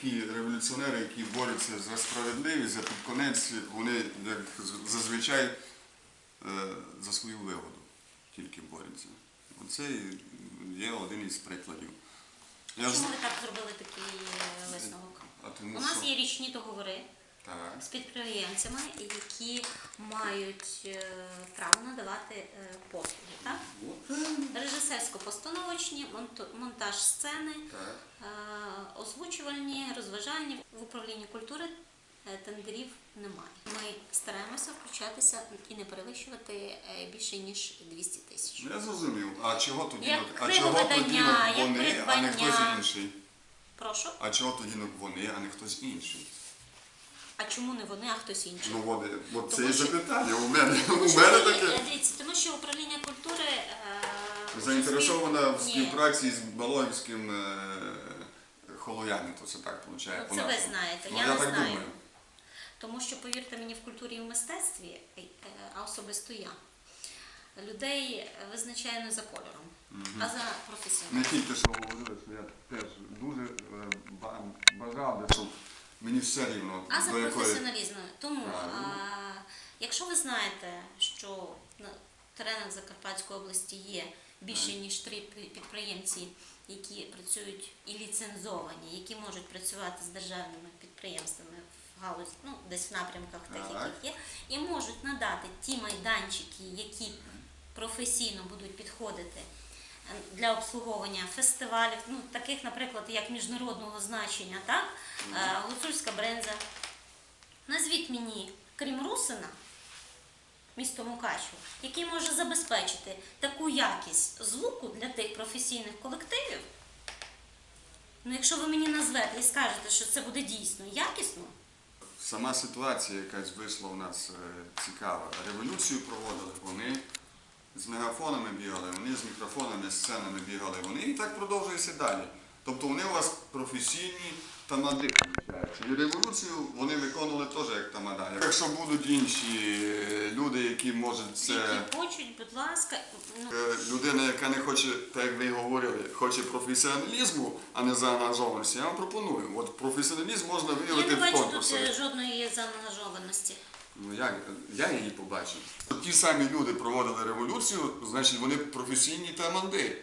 такі революціонери, які борються за справедливість, за під конець, вони як зазвичай е, за свою вигоду тільки борються. Оце є один із прикладів. Я Чому ви так зробили такий е, висновок? У нас що? є річні договори Так. з підприємцями, які мають е, право надавати е, послуги. Так? Режисерсько-постановочні, монтаж сцени, е, озвучувальні, розважальні. В управлінні культури е, тендерів немає. Ми стараємося включатися і не перевищувати е, більше ніж 200 тисяч. Ну, Я зрозумів. А чого тоді, Як а чого тоді книговидання, як вони, а не хтось інший? Прошу. А чого тоді вони, а не хтось інший? А чому не вони, а хтось інший? Ну, вони, от це і запитання. У мене, у мене таке. дивіться, тому що управління культури Заінтересована в співпраці з Балоївським е, то це так виходить. Ну, це ви знаєте, Ну, я я не так знаю. думаю. Тому що, повірте мені, в культурі і в мистецтві, е, а особисто я, людей е, визначає не за кольором, а за Ми професіоналізм. тільки що говорили, що я теж дуже е, бажав, щоб мені все рівно А за професіоналізмом. Тому, а, якщо ви знаєте, що на теренах Закарпатської області є більше ніж три підприємці, які працюють і ліцензовані, які можуть працювати з державними підприємствами в галузі, ну десь в напрямках таких, Так. як є, і можуть надати ті майданчики, які професійно будуть підходити е, для обслуговування фестивалів, ну таких, наприклад, як міжнародного значення, так? Е, Гуцульська бренза. Назвіть мені, крім Русина, місто Мукачево, який може забезпечити таку якість звуку для тих професійних колективів. Ну, якщо ви мені назвете і скажете, що це буде дійсно якісно, Сама ситуація якась вийшла у нас е, цікава. Революцію проводили вони. З мегафонами бігали, вони з мікрофонами, з сценами бігали вони і так продовжується далі. Тобто вони у вас професійні тамади. І революцію вони виконували теж як тамада. Якщо будуть інші е, люди, які можуть це. які хочуть, будь ласка, ну, Е, Людина, яка не хоче, так як ви говорили, хоче професіоналізму, а не заангажованості, я вам пропоную. От професіоналізм можна виявити я виявити не бачу тут е, жодної заангажованості. Ну як я її побачив. Ті самі люди проводили революцію, значить вони професійні таманди.